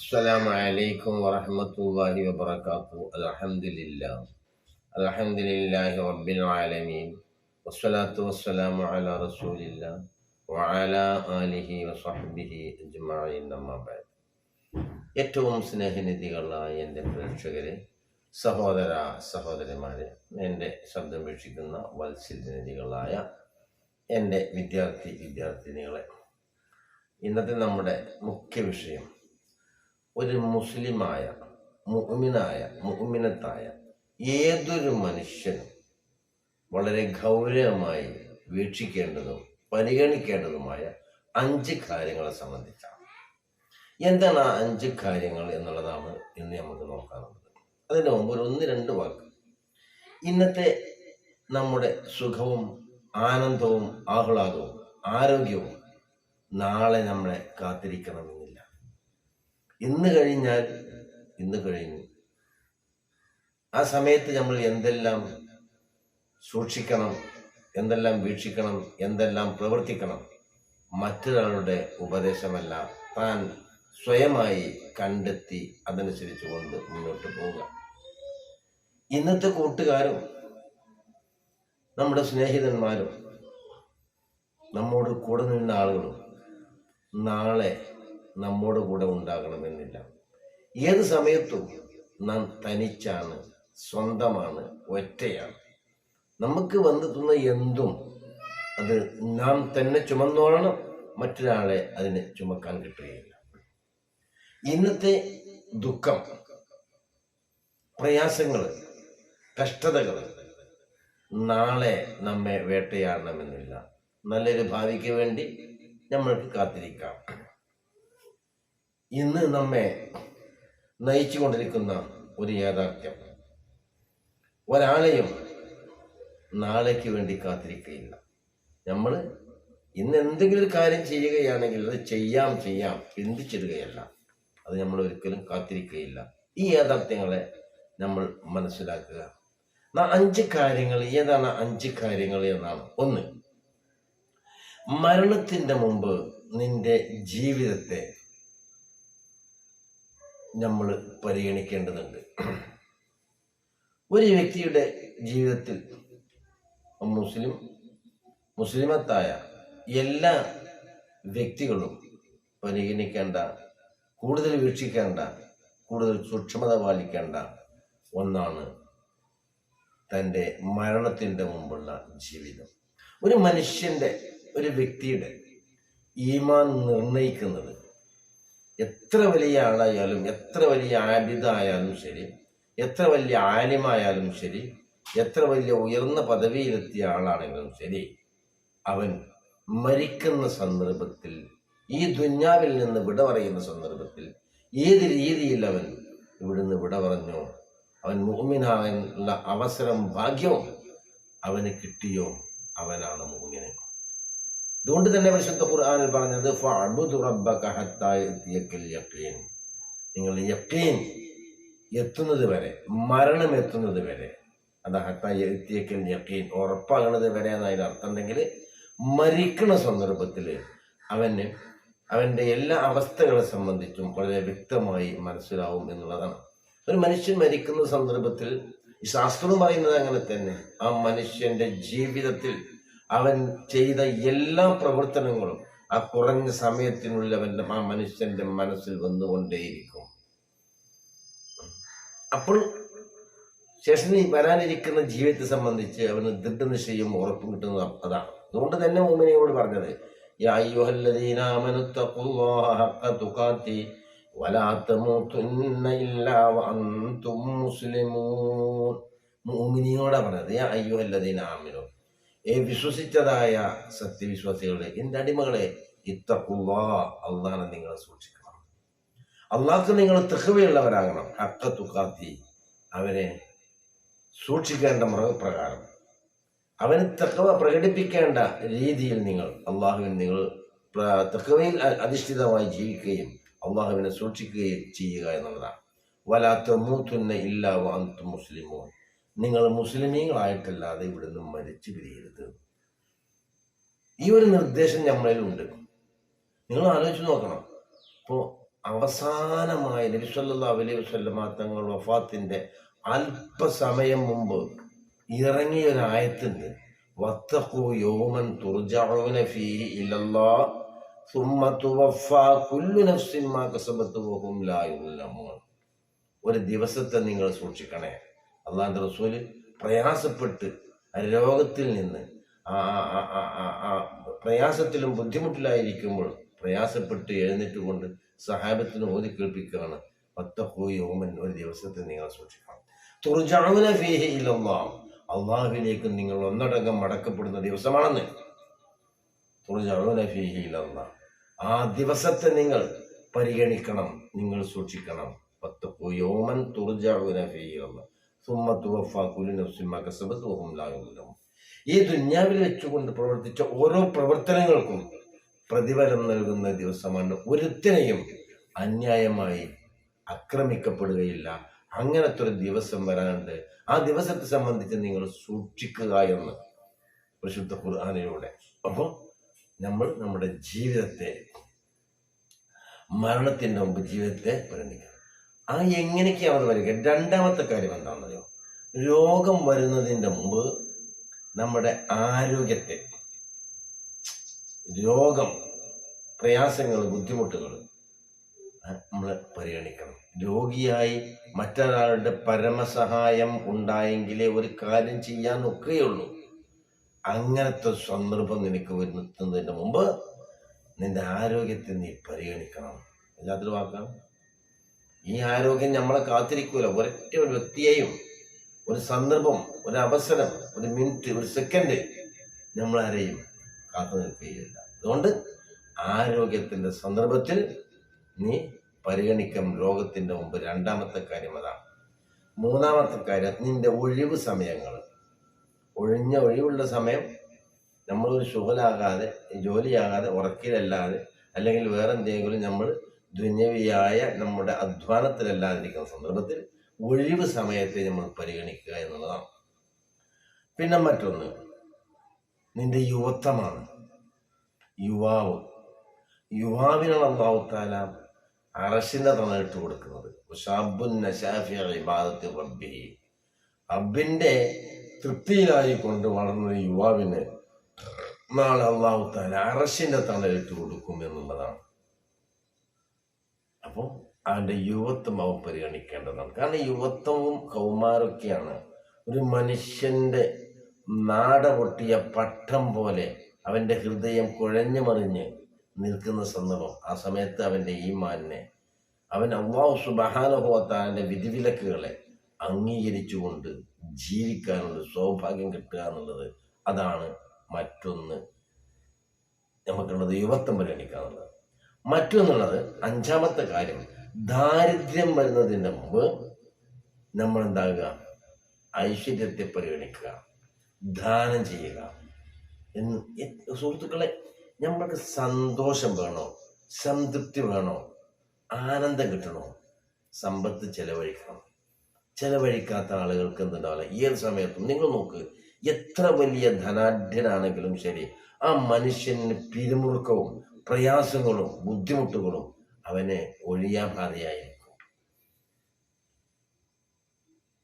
السلام عليكم ورحمة الله وبركاته الحمد لله الحمد لله رب العالمين والصلاة والسلام على رسول الله وعلى آله وصحبه أجمعين أما بعد ഏറ്റവും സ്നേഹനിധികളായ എൻ്റെ പ്രേക്ഷകരെ സഹോദര സഹോദരിമാരെ എൻ്റെ ശബ്ദം വീക്ഷിക്കുന്ന വത്സരനിധികളായ എൻ്റെ വിദ്യാർത്ഥി വിദ്യാർത്ഥിനികളെ ഇന്നത്തെ നമ്മുടെ മുഖ്യ വിഷയം ഒരു മുസ്ലിമായ മുഅ്മിനായ മുഹമ്മിനത്തായ ഏതൊരു മനുഷ്യനും വളരെ ഗൗരവമായി വീക്ഷിക്കേണ്ടതും പരിഗണിക്കേണ്ടതുമായ അഞ്ച് കാര്യങ്ങളെ സംബന്ധിച്ചാണ്. എന്താണ് ആ അഞ്ച് കാര്യങ്ങൾ എന്നുള്ളതാണ് ഇന്ന് നമുക്ക് നോക്കാനുള്ളത്. അതിന് മുമ്പ് ഒരു ഒന്ന് രണ്ട് വാക്ക്. ഇന്നത്തെ നമ്മുടെ സുഖവും ആനന്ദവും ആഹ്ലാദവും ആരോഗ്യവും നാളെ നമ്മളെ കാത്തിരിക്കണമെന്നില്ല ഇന്ന് കഴിഞ്ഞാൽ ഇന്ന് കഴിഞ്ഞു. ആ സമയത്ത് നമ്മൾ എന്തെല്ലാം സൂക്ഷിക്കണം എന്തെല്ലാം വീക്ഷിക്കണം എന്തെല്ലാം പ്രവർത്തിക്കണം മറ്റൊരാളുടെ ഉപദേശമല്ല. താൻ സ്വയമായി കണ്ടെത്തി അതനുസരിച്ച് കൊണ്ട് മുന്നോട്ട് പോവുക. ഇന്നത്തെ കൂട്ടുകാരും നമ്മുടെ സ്നേഹിതന്മാരും നമ്മോട് കൂടെ നിന്ന ആളുകളും നാളെ നമ്മോട് കൂടെ ഉണ്ടാകണമെന്നില്ല. ഏത് സമയത്തും നാം തനിച്ചാണ് സ്വന്തമാണ് ഒറ്റയാണ്. നമുക്ക് വന്നെത്തുന്ന എന്തും അത് നാം തന്നെ ചുമന്നോളണം മറ്റൊരാളെ അതിന് ചുമക്കാൻ കിട്ടുകയില്ല. ഇന്നത്തെ ദുഃഖം പ്രയാസങ്ങൾ കഷ്ടതകൾ നാളെ നമ്മെ വേട്ടയാടണമെന്നില്ല. നല്ലൊരു ഭാവിക്ക് വേണ്ടി നമ്മൾക്ക് കാത്തിരിക്കാം. ഇന്ന് നമ്മെ നയിച്ചു കൊണ്ടിരിക്കുന്ന ഒരു യാഥാർത്ഥ്യം. ഒരാളെയും നാളേക്ക് വേണ്ടി കാത്തിരിക്കുകയില്ല. നമ്മൾ ഇന്ന് എന്തെങ്കിലും ഒരു കാര്യം ചെയ്യുകയാണെങ്കിൽ അത് ചെയ്യാം ചെയ്യാം ചിന്തിച്ചിടുകയല്ല. അത് നമ്മൾ ഒരിക്കലും കാത്തിരിക്കുകയില്ല. ഈ യാഥാർത്ഥ്യങ്ങളെ നമ്മൾ മനസ്സിലാക്കുക. അഞ്ച് കാര്യങ്ങൾ ഏതാണ് അഞ്ച് കാര്യങ്ങൾ എന്നാണ്. ഒന്ന് മരണത്തിന്റെ മുമ്പ് നിന്റെ ജീവിതത്തെ നമ്മൾ പരിഗണിക്കേണ്ടതുണ്ട്. ഒരു വ്യക്തിയുടെ ജീവിതത്തിൽ മുസ്ലിം മുസ്ലിമത്തായ എല്ലാ വ്യക്തികളും പരിഗണിക്കേണ്ട കൂടുതൽ വീക്ഷിക്കേണ്ട കൂടുതൽ സൂക്ഷ്മത പാലിക്കേണ്ട ഒന്നാണ് തന്റെ മരണത്തിന്റെ മുമ്പുള്ള ജീവിതം. ഒരു മനുഷ്യന്റെ ഒരു വ്യക്തിയുടെ ഈമാൻ നിർണയിക്കുന്നത് എത്ര വലിയ ആളായാലും എത്ര വലിയ ആബിദായാലും ശരി എത്ര വലിയ ആലിമായാലും ശരി എത്ര വലിയ ഉയർന്ന പദവിയിലെത്തിയ ആളാണെങ്കിലും ശരി അവൻ മരിക്കുന്ന സന്ദർഭത്തിൽ ഈ ദുഞ്ഞാവിൽ നിന്ന് വിട പറയുന്ന സന്ദർഭത്തിൽ ഏത് രീതിയിൽ അവൻ ഇവിടുന്ന് വിട പറഞ്ഞോ അവൻ മുഹമ്മിനാകാനുള്ള അവസരം ഭാഗ്യവും അവന് കിട്ടിയോ? അവനാണ് മുഹമ്മിന് അതുകൊണ്ട് തന്നെ വിശുദ്ധ ഖുർആാനിൽ പറഞ്ഞത് നിങ്ങൾ യഖീൻ എത്തുന്നത് വരെ മരണം എത്തുന്നത് വരെ അത് ഹത്താ യക്കീൻ ഉറപ്പാകണത് വരെ എന്നതിന് അർത്ഥം ഉണ്ടെങ്കിൽ മരിക്കുന്ന സന്ദർഭത്തിൽ അവന് അവന്റെ എല്ലാ അവസ്ഥകളെ സംബന്ധിച്ചും വളരെ വ്യക്തമായി മനസ്സിലാവും എന്നുള്ളതാണ്. ഒരു മനുഷ്യൻ മരിക്കുന്ന സന്ദർഭത്തിൽ ഈ ശാസ്ത്രം പറയുന്നത് അങ്ങനെ തന്നെ ആ മനുഷ്യന്റെ ജീവിതത്തിൽ അവൻ ചെയ്ത എല്ലാ പ്രവർത്തനങ്ങളും ആ കുറഞ്ഞ സമയത്തിനുള്ളിൽ അവന്റെ ആ മനുഷ്യന്റെ മനസ്സിൽ വന്നുകൊണ്ടേയിരിക്കും. അപ്പോൾ ശേഷം ഈ വരാനിരിക്കുന്ന ജീവിതത്തെ സംബന്ധിച്ച് അവന് ദൃഢനിശ്ചയം ഉറപ്പ് കിട്ടുന്നത് അതാണ്. അതുകൊണ്ട് തന്നെ മോമിനയോട് പറഞ്ഞത് മോമിനിയോടാ പറഞ്ഞത് അയ്യോ അയ്യുഹല്ലദീന ആമനു ഏ വിശ്വസിച്ചതായ സത്യവിശ്വാസികളെ എന്റെ അടിമകളെ ഇത്തക്കുള്ള അള്ളാഹനെ നിങ്ങൾ സൂക്ഷിക്കണം. അള്ളാഹ്ക്ക് നിങ്ങൾ തെഹവയുള്ളവരാകണം. ഹക്ക തുക്കാത്തി അവനെ സൂക്ഷിക്കേണ്ട മൃഗപ്രകാരം അവന് തെക്കവ പ്രകടിപ്പിക്കേണ്ട രീതിയിൽ നിങ്ങൾ അള്ളാഹുവിൻ നിങ്ങൾ തെക്കവയിൽ അധിഷ്ഠിതമായി ജീവിക്കുകയും അള്ളാഹുവിനെ സൂക്ഷിക്കുകയും ചെയ്യുക എന്നുള്ളതാണ്. വലാത്ത മൂത്തുന്ന ഇല്ല വാന്തു മുസ്ലിമോ നിങ്ങൾ മുസ്ലിമീങ്ങളായിട്ടല്ലാതെ ഇവിടുന്ന് മരിച്ചു പിരിയരുത്. ഈ ഒരു നിർദ്ദേശം നമ്മളിലുണ്ട് നിങ്ങൾ ആലോചിച്ച് നോക്കണം. ഇപ്പോൾ അവസാനമായി നബിസ്വല്ലാ അലൈഹി വസല്ലമ തങ്ങൾ വഫാത്തിന്റെ അല്പസമയം മുമ്പ് ഇറങ്ങിയ ഒരു ആയത്തുണ്ട്. വത്തഖു യൗമൻ തുർജഊന ഫീ ഇലല്ലാ നഫ്സിൻ മാ ലാ ഒരു ദിവസത്തെ നിങ്ങൾ സൂക്ഷിക്കണേ. അള്ളാന്റെ റസൂൽ പ്രയാസപ്പെട്ട് രോഗത്തിൽ നിന്ന് ആ പ്രയാസത്തിലും ബുദ്ധിമുട്ടിലായിരിക്കുമ്പോൾ പ്രയാസപ്പെട്ട് എഴുന്നേറ്റ് കൊണ്ട് സഹാബത്തിന് ഓതി കേൾപ്പിക്കുകയാണ്. പത്തഹോ യോമൻ ഒരു ദിവസത്തെ നിങ്ങൾ സൂക്ഷിക്കണം. ഫീഹി അള്ളാഹുവിലേക്ക് നിങ്ങൾ ഒന്നടങ്കം മടക്കപ്പെടുന്ന ദിവസമാണെന്ന്. ഫീഹി ആ ദിവസത്തെ നിങ്ങൾ പരിഗണിക്കണം നിങ്ങൾ സൂക്ഷിക്കണം. പത്തഹോ യോമൻ തുറജാവുന ഫീഹി ഇലല്ലാഹ്. ഈ ദുന്യാവിൽ വെച്ചുകൊണ്ട് പ്രവർത്തിച്ച ഓരോ പ്രവർത്തനങ്ങൾക്കും പ്രതിഫലം നൽകുന്ന ദിവസമാണ് ഒരുത്തിനെയും അന്യായമായി ആക്രമിക്കപ്പെടുകയില്ല. അങ്ങനത്തെ ഒരു ദിവസം വരാനുണ്ട്. ആ ദിവസത്തെ സംബന്ധിച്ച് നിങ്ങൾ സൂക്ഷിക്കുക എന്ന് പരിശുദ്ധ ഖുർആാനയിലൂടെ അപ്പോൾ നമ്മൾ നമ്മുടെ ജീവിതത്തെ മരണത്തിന്റെ മുമ്പ് ജീവിതത്തെ പരിഗണിക്കണം. ആ എങ്ങനെയൊക്കെയാണ് അത് വരിക രണ്ടാമത്തെ കാര്യം എന്താണെന്നറിയോ? രോഗം വരുന്നതിന്റെ മുമ്പ് നമ്മുടെ ആരോഗ്യത്തെ രോഗം പ്രയാസങ്ങൾ ബുദ്ധിമുട്ടുകൾ നമ്മൾ പരിഗണിക്കണം. രോഗിയായി മറ്റൊരാളുടെ പരമസഹായം ഉണ്ടായെങ്കിലേ ഒരു കാര്യം ചെയ്യാൻ ഒക്കെയുള്ളൂ അങ്ങനത്തെ സന്ദർഭം നിനക്ക് വരുന്നതിന് മുമ്പ് നിന്റെ ആരോഗ്യത്തെ നീ പരിഗണിക്കണം. എല്ലാത്തിലും വാക്കാണ് ഈ ആരോഗ്യം നമ്മളെ കാത്തിരിക്കൂല. ഒരൊറ്റ ഒരു വ്യക്തിയെയും ഒരു സന്ദർഭം ഒരു അവസരം ഒരു മിനിറ്റ് ഒരു സെക്കൻഡ് നമ്മളാരെയും കാത്തു നിൽക്കുകയില്ല. അതുകൊണ്ട് ആരോഗ്യത്തിന്റെ സന്ദർഭത്തിൽ നീ പരിഗണിക്കും രോഗത്തിന്റെ മുമ്പ് രണ്ടാമത്തെ കാര്യം അതാണ് മൂന്നാമത്തെ കാര്യം നിന്റെ ഒഴിവ് സമയങ്ങൾ. ഒഴിഞ്ഞ ഒഴിവുള്ള സമയം നമ്മളൊരു ശുഗലാകാതെ ജോലിയാകാതെ ഉറക്കിലല്ലാതെ അല്ലെങ്കിൽ വേറെ എന്തെങ്കിലും നമ്മൾ ദുന്യവിയായ നമ്മുടെ അധ്വാനത്തിലല്ലാതിരിക്കുന്ന സന്ദർഭത്തിൽ ഒഴിവ് സമയത്തെ നമ്മൾ പരിഗണിക്കുക എന്നുള്ളതാണ്. പിന്നെ മറ്റൊന്ന് നിന്റെ യുവത്വമാണ്. യുവാവ് യുവാവിനാണ് അള്ളാഹുത്താല അറശിന്റെ തണലിട്ട് കൊടുക്കുന്നത്. റബ്ബി തൃപ്തിയിലായി കൊണ്ട് വളർന്ന യുവാവിന് നാളെ അള്ളാഹുത്താല അറശിന്റെ തണലിട്ട് കൊടുക്കും എന്നുള്ളതാണ്. അപ്പോൾ അതിന്റെ യുവത്വം അവ പരിഗണിക്കേണ്ടതാണ്. കാരണം യുവത്വവും കൗമാരൊക്കെയാണ് ഒരു മനുഷ്യന്റെ നാട പൊട്ടിയ പട്ടം പോലെ അവന്റെ ഹൃദയം കുഴഞ്ഞു മറിഞ്ഞ് നിൽക്കുന്ന സന്ദർഭം. ആ സമയത്ത് അവന്റെ ഈമാനെ അവൻ അള്ളാഹു സുബഹാനുഭവത്താന്റെ വിധിവിലക്കുകളെ അംഗീകരിച്ചുകൊണ്ട് ജീവിക്കാനുള്ള സൗഭാഗ്യം കിട്ടുക എന്നുള്ളത് അതാണ് മറ്റൊന്ന്. നമുക്കുള്ളത് യുവത്വം പരിഗണിക്കുക എന്നുള്ളത് മറ്റൊന്നുള്ളത് അഞ്ചാമത്തെ കാര്യം. ദാരിദ്ര്യം വരുന്നതിന് മുമ്പ് നമ്മൾ എന്താകുക ഐശ്വര്യത്തെ പരിഗണിക്കുക. ദാനം ചെയ്യുക. എന്ന് സുഹൃത്തുക്കളെ നമ്മൾക്ക് സന്തോഷം വേണോ? സംതൃപ്തി വേണോ? ആനന്ദം കിട്ടണോ? സമ്പത്ത് ചെലവഴിക്കണം. ചെലവഴിക്കാത്ത ആളുകൾക്ക് എന്തുണ്ടാവില്ല? ഏത് സമയത്തും നിങ്ങൾ നോക്ക് എത്ര വലിയ ധനാഢ്യനാണെങ്കിലും ശരി ആ മനുഷ്യന് പിരിമുറുക്കവും പ്രയാസങ്ങളും ബുദ്ധിമുട്ടുകളും അവനെ ഒഴിയാപാതയായിരിക്കും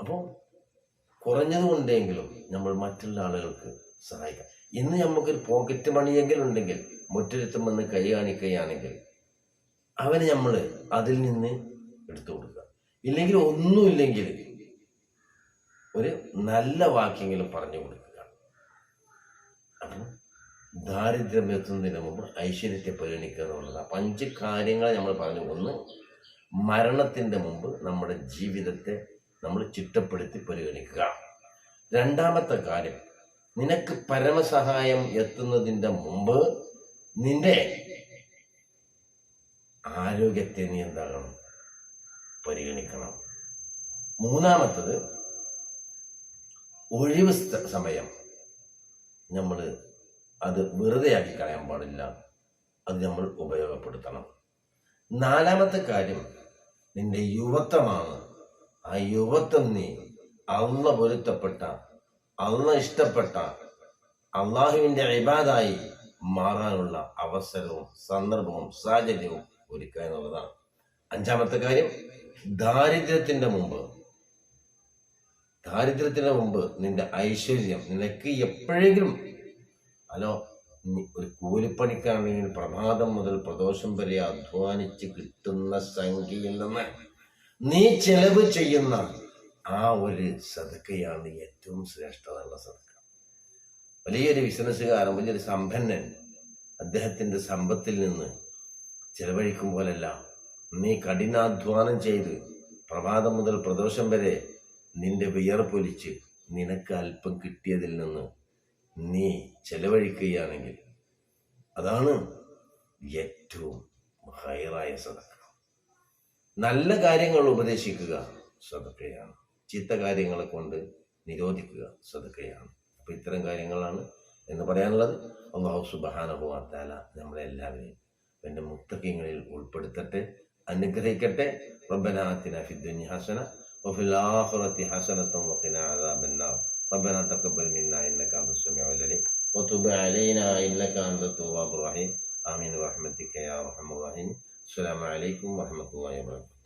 അപ്പോൾ കുറഞ്ഞതുകൊണ്ടെങ്കിലും നമ്മൾ മറ്റുള്ള ആളുകൾക്ക് സഹായിക്കാം. ഇന്ന് നമുക്കൊരു പോക്കറ്റ് മണിയെങ്കിലും ഉണ്ടെങ്കിൽ മുറ്റൊരുത്തം വന്ന് കൈ കാണിക്കുകയാണെങ്കിൽ അവന് നമ്മൾ അതിൽ നിന്ന് എടുത്തു കൊടുക്കുക. ഇല്ലെങ്കിൽ ഒന്നുമില്ലെങ്കിൽ ഒരു നല്ല വാക്യെങ്കിലും പറഞ്ഞു കൊടുക്കുക. അപ്പം ദാരിദ്ര്യം എത്തുന്നതിന് മുമ്പ് ഐശ്വര്യത്തെ പരിഗണിക്കുക എന്നുള്ളത് അപ്പം അഞ്ച് കാര്യങ്ങൾ നമ്മൾ പറഞ്ഞു. ഒന്ന് മരണത്തിന്റെ മുമ്പ് നമ്മുടെ ജീവിതത്തെ നമ്മൾ ചിട്ടപ്പെടുത്തി പരിഗണിക്കുക. രണ്ടാമത്തെ കാര്യം നിനക്ക് പരമസഹായം എത്തുന്നതിന്റെ മുമ്പ് നിന്റെ ആരോഗ്യത്തെ നീ എന്താകണം? പരിഗണിക്കണം. മൂന്നാമത്തത് ഒഴിവ് സമയം നമ്മൾ അത് വെറുതെ ആക്കി കളയാൻ പാടില്ല. അത് നമ്മൾ ഉപയോഗപ്പെടുത്തണം. നാലാമത്തെ കാര്യം നിന്റെ യുവത്വമാണ്. ആ യുവത്വം നീ അള്ള പൊരുത്തപ്പെട്ട അള്ള ഇഷ്ടപ്പെട്ട അള്ളാഹുവിന്റെ ഇബാദായി മാറാനുള്ള അവസരവും സന്ദർഭവും സാഹചര്യവും ഒരുക്കുക എന്നുള്ളതാണ്. അഞ്ചാമത്തെ കാര്യം ദാരിദ്ര്യത്തിന്റെ മുമ്പ്. ദാരിദ്ര്യത്തിന്റെ മുമ്പ് നിന്റെ ഐശ്വര്യം നിനക്ക് എപ്പോഴെങ്കിലും നീ ഒരു കൂലിപ്പണിക്കാണെങ്കിൽ പ്രഭാതം മുതൽ പ്രദോഷം വരെ അധ്വാനിച്ച് കിട്ടുന്ന സംഖ്യയിൽ നിന്ന് നീ ചെലവ് ചെയ്യുന്ന ആ ഒരു സദക്കയാണ് ഏറ്റവും ശ്രേഷ്ഠതയുള്ള സദക്ക. വലിയൊരു ബിസിനസ്സുകാരൻ വലിയൊരു സമ്പന്നൻ അദ്ദേഹത്തിന്റെ സമ്പത്തിൽ നിന്ന് ചെലവഴിക്കും പോലല്ല. നീ കഠിനാധ്വാനം ചെയ്ത് പ്രഭാതം മുതൽ പ്രദോഷം വരെ നിന്റെ വിയർപ്പൊലിച്ച് നിനക്ക് അല്പം കിട്ടിയതിൽ നിന്ന് നീ ചെലവഴിക്കുകയാണെങ്കിൽ അതാണ് ഏറ്റവും ഹയറായ സദക്ക. നല്ല കാര്യങ്ങൾ ഉപദേശിക്കുക സദക്കയാണ്. ചീത്ത കാര്യങ്ങളെ കൊണ്ട് നിരോധിക്കുക സദക്കയാണ്. അപ്പം ഇത്തരം കാര്യങ്ങളാണ് എന്ന് പറയാനുള്ളത്. അള്ളാഹു സുബാനുഭവാത്താല നമ്മളെ എല്ലാവരെയും എന്റെ മുത്തക്കിങ്ങളിൽ ഉൾപ്പെടുത്തട്ടെ അനുഗ്രഹിക്കട്ടെ. റബ്ബനാത്തിന ഫിദ്ദുനി ഹസന വഫിൽ ആഖിറത്തി ഹസനത്തും ഒക്കെ ربنا تقبل منا إنك أنت السميع العليم. وتب علينا إنك أنت التواب الرحيم. آمين برحمتك يا أرحم الراحمين. السلام عليكم ورحمة الله وبركاته.